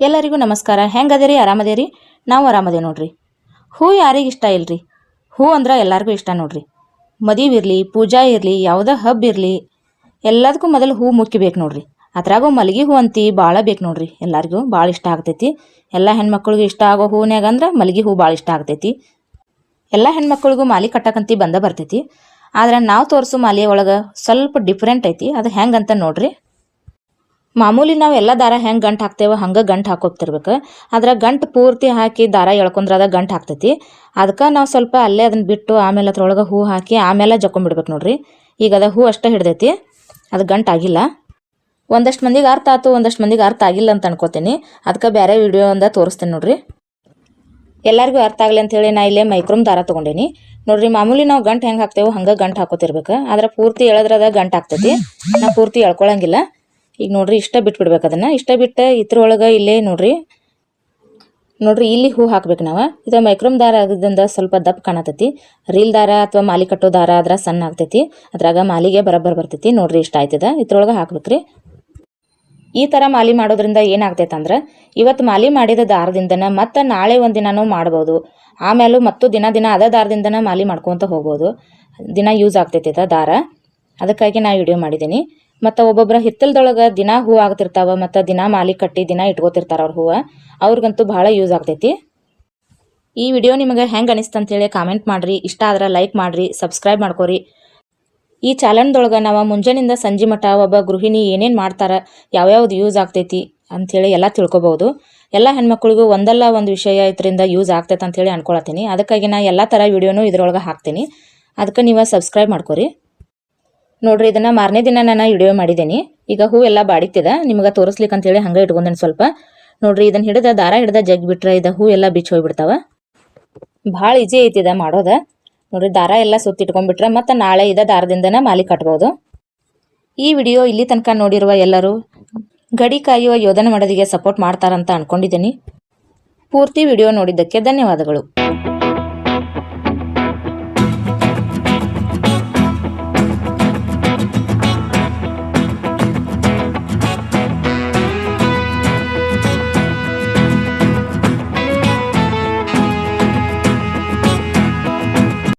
ಎಲ್ಲರಿಗೂ ನಮಸ್ಕಾರ. ಹೆಂಗದೇರಿ? ಆರಾಮದೇರಿ? ನಾವು ಆರಾಮದೇವಿ ನೋಡ್ರಿ. ಹೂ ಯಾರಿಗೆ ಇಷ್ಟ ಇಲ್ರಿ? ಹೂ ಅಂದ್ರೆ ಎಲ್ಲರಿಗೂ ಇಷ್ಟ ನೋಡ್ರಿ. ಮದುವೆ ಪೂಜಾ ಇರಲಿ, ಯಾವುದೇ ಹಬ್ಬ ಇರಲಿ ಎಲ್ಲದಕ್ಕೂ ಮೊದಲು ಹೂ ಮುಕ್ಕಿಬೇಕು ನೋಡ್ರಿ. ಅದ್ರಾಗೂ ಮಲ್ಲಿಗೆ ಹೂ ಅಂತಿ ಭಾಳ ಬೇಕು ನೋಡ್ರಿ. ಎಲ್ಲರಿಗೂ ಭಾಳ ಇಷ್ಟ ಆಗ್ತೈತಿ. ಎಲ್ಲ ಹೆಣ್ಮಕ್ಳಿಗೂ ಇಷ್ಟ ಆಗೋ ಹೂನ್ಯಾಗ ಅಂದ್ರೆ ಮಲ್ಲಿಗೆ ಹೂ ಭಾಳ ಇಷ್ಟ ಆಗ್ತೈತಿ. ಎಲ್ಲ ಹೆಣ್ಮಕ್ಳಿಗೂ ಮಾಲಿ ಕಟ್ಟಕಂತಿ ಬಂದ ಬರ್ತೈತಿ. ಆದ್ರೆ ನಾವು ತೋರಿಸೋ ಮಾಲಿ ಒಳಗೆ ಸ್ವಲ್ಪ ಡಿಫ್ರೆಂಟ್ ಐತಿ. ಅದು ಹೆಂಗಂತ ನೋಡ್ರಿ. ಮಾಮೂಲಿ ನಾವು ಎಲ್ಲ ದಾರ ಹೆಂಗೆ ಗಂಟು ಹಾಕ್ತೇವೆ ಹಂಗೆ ಗಂಟು ಹಾಕೋತಿರ್ಬೇಕು ಆದ್ರೆ ಗಂಟು ಪೂರ್ತಿ ಹಾಕಿ ದಾರ ಎಳ್ಕೊಂಡ್ರೆ ಅದ ಗಂಟು ಹಾಕ್ತೈತಿ. ಅದಕ್ಕೆ ನಾವು ಸ್ವಲ್ಪ ಅಲ್ಲೇ ಅದನ್ನ ಬಿಟ್ಟು ಆಮೇಲೆ ಅದ್ರೊಳಗೆ ಹೂ ಹಾಕಿ ಆಮೇಲೆ ಜಕ್ಕೊಂಬಿಡ್ಬೇಕು ನೋಡ್ರಿ. ಈಗ ಅದ ಹೂ ಅಷ್ಟೇ ಹಿಡ್ದೈತಿ. ಅದು ಗಂಟು ಆಗಿಲ್ಲ. ಒಂದಷ್ಟು ಮಂದಿಗೆ ಅರ್ಥ ಆಯ್ತು ಒಂದಷ್ಟು ಮಂದಿಗೆ ಅರ್ಥ ಆಗಿಲ್ಲ ಅಂತ ಅನ್ಕೋತೀನಿ. ಅದಕ್ಕೆ ಬೇರೆ ವಿಡಿಯೋ ಒಂದ ತೋರಿಸ್ತೀನಿ ನೋಡ್ರಿ. ಎಲ್ಲರಿಗೂ ಅರ್ಥ ಆಗಲಿ ಅಂತೇಳಿ ನಾ ಇಲ್ಲೇ ಮೈಕ್ರೋಮ್ ದಾರ ತೊಗೊಂಡೇನಿ. ನೋಡ್ರಿ ಮಾಮೂಲಿ ನಾವು ಗಂಟು ಹೆಂಗೆ ಹಾಕ್ತೇವೆ ಹಂಗೆ ಗಂಟು ಹಾಕೋತಿರ್ಬೇಕು. ಆದ್ರೆ ಪೂರ್ತಿ ಎಳೆದ್ರದ ಗಂಟು ಹಾಕ್ತೈತಿ. ನಾ ಪೂರ್ತಿ ಎಳ್ಕೊಳಂಗಿಲ್ಲ. ಈಗ ನೋಡ್ರಿ ಇಷ್ಟ ಬಿಟ್ಬಿಡ್ಬೇಕು ಅದನ್ನು. ಇಷ್ಟ ಬಿಟ್ಟು ಇದ್ರೊಳಗೆ ಇಲ್ಲೇ ನೋಡ್ರಿ. ನೋಡ್ರಿ ಇಲ್ಲಿ ಹೂ ಹಾಕ್ಬೇಕು ನಾವು. ಇದು ಮೈಕ್ರೋಮ್ ದಾರ ಆಗೋದ್ರಿಂದ ಸ್ವಲ್ಪ ದಪ್ಪ ಕಾಣತೈತಿ. ರೀಲ್ ದಾರ ಅಥವಾ ಮಾಲಿ ಕಟ್ಟೋ ದಾರ ಆದ್ರೆ ಸಣ್ಣ ಆಗ್ತೈತಿ. ಅದ್ರಾಗ ಮಾಲಿಗೆ ಬರಬ್ಬರ್ ಬರ್ತೈತಿ. ನೋಡ್ರಿ ಇಷ್ಟ ಆಯ್ತದ. ಇದ್ರೊಳಗೆ ಹಾಕ್ಬೇಕ್ರಿ. ಈ ಥರ ಮಾಲಿ ಮಾಡೋದ್ರಿಂದ ಏನಾಗ್ತೈತೆ ಅಂದ್ರೆ, ಇವತ್ತು ಮಾಲಿ ಮಾಡಿದ ದಾರದಿಂದನ ಮತ್ತೆ ನಾಳೆ ಒಂದು ದಿನಾನೂ ಮಾಡ್ಬೋದು. ಆಮೇಲೂ ಮತ್ತು ದಿನ ದಿನ ಅದೇ ದಾರದಿಂದನೇ ಮಾಲಿ ಮಾಡ್ಕೊತ ಹೋಗ್ಬೋದು. ದಿನ ಯೂಸ್ ಆಗ್ತೈತಿ ದಾರ. ಅದಕ್ಕಾಗಿ ನಾ ವಿಡಿಯೋ ಮಾಡಿದ್ದೀನಿ ಮತ್ತು ಒಬ್ಬೊಬ್ಬರ ಹಿತ್ತಲದೊಳಗೆ ದಿನ ಹೂ ಆಗ್ತಿರ್ತಾವೆ ಮತ್ತು ದಿನ ಮಾಲಿ ಕಟ್ಟಿ ದಿನ ಇಟ್ಕೋತಿರ್ತಾರೆ ಅವ್ರ ಹೂವು, ಅವ್ರಿಗಂತೂ ಭಾಳ ಯೂಸ್ ಆಗ್ತೈತಿ. ಈ ವಿಡಿಯೋ ನಿಮಗೆ ಹೆಂಗೆ ಅನಿಸ್ತು ಅಂತೇಳಿ ಕಾಮೆಂಟ್ ಮಾಡಿರಿ, ಇಷ್ಟ ಆದ್ರೆ ಲೈಕ್ ಮಾಡಿರಿ ಸಬ್ಸ್ಕ್ರೈಬ್ ಮಾಡ್ಕೊರಿ. ಈ ಚಾಲನ್ದೊಳಗೆ ನಾವು ಮುಂಜಾನಿಂದ ಸಂಜೆ ಮಠ ಒಬ್ಬ ಗೃಹಿಣಿ ಏನೇನು ಮಾಡ್ತಾರೆ, ಯಾವ್ಯಾವ್ದು ಯೂಸ್ ಆಗ್ತೈತಿ ಅಂಥೇಳಿ ಎಲ್ಲ ತಿಳ್ಕೊಬೋದು ಎಲ್ಲ ಹೆಣ್ಮಕ್ಳಿಗೂ ಒಂದಲ್ಲ ಒಂದು ವಿಷಯ ಇದರಿಂದ ಯೂಸ್ ಆಗ್ತೈತೆ ಹೇಳಿ ಅನ್ಕೊಳತ್ತೀನಿ. ಅದಕ್ಕಾಗಿ ನಾ ಎಲ್ಲ ಥರ ವಿಡಿಯೋನು ಇದ್ರೊಳಗೆ ಹಾಕ್ತೀನಿ. ಅದಕ್ಕೆ ನೀವು ಸಬ್ಸ್ಕ್ರೈಬ್ ಮಾಡ್ಕೊರಿ. ನೋಡ್ರಿ, ಇದನ್ನ ಮಾರನೇ ದಿನ ನಾನು ವಿಡಿಯೋ ಮಾಡಿದ್ದೀನಿ. ಈಗ ಹೂ ಎಲ್ಲ ಬಾಡಿತಿದ ನಿಮ್ಗೆ ತೋರಿಸ್ಲಿಕ್ಕೆ ಅಂತೇಳಿ ಹಂಗೆ ಇಟ್ಕೊಂಡೇನೆ ಸ್ವಲ್ಪ. ನೋಡ್ರಿ ಇದನ್ನ ಹಿಡಿದ ದಾರ ಹಿಡ್ದ ಜಗ್ ಬಿಟ್ರೆ ಇದು ಹೂ ಎಲ್ಲ ಬಿಚ್ಚಿ ಹೋಗ್ಬಿಡ್ತಾವ. ಭಾಳ ಈಜಿ ಐತಿ ಇದ ಮಾಡೋದ. ನೋಡ್ರಿ, ದಾರ ಎಲ್ಲ ಸುತ್ತಿ ಇಟ್ಕೊಂಡ್ಬಿಟ್ರೆ ಮತ್ತೆ ನಾಳೆ ಇದ ದಾರದಿಂದನೇ ಮಾಲಿ ಕಟ್ಬೋದು. ಈ ವಿಡಿಯೋ ಇಲ್ಲಿ ತನಕ ನೋಡಿರುವ ಎಲ್ಲರೂ, ಗಡಿ ಕಾಯುವ ಯೋಧನ ಮಡದಿಗೆ ಸಪೋರ್ಟ್ ಮಾಡ್ತಾರಂತ ಅನ್ಕೊಂಡಿದ್ದೀನಿ. ಪೂರ್ತಿ ವಿಡಿಯೋ ನೋಡಿದ್ದಕ್ಕೆ ಧನ್ಯವಾದಗಳು.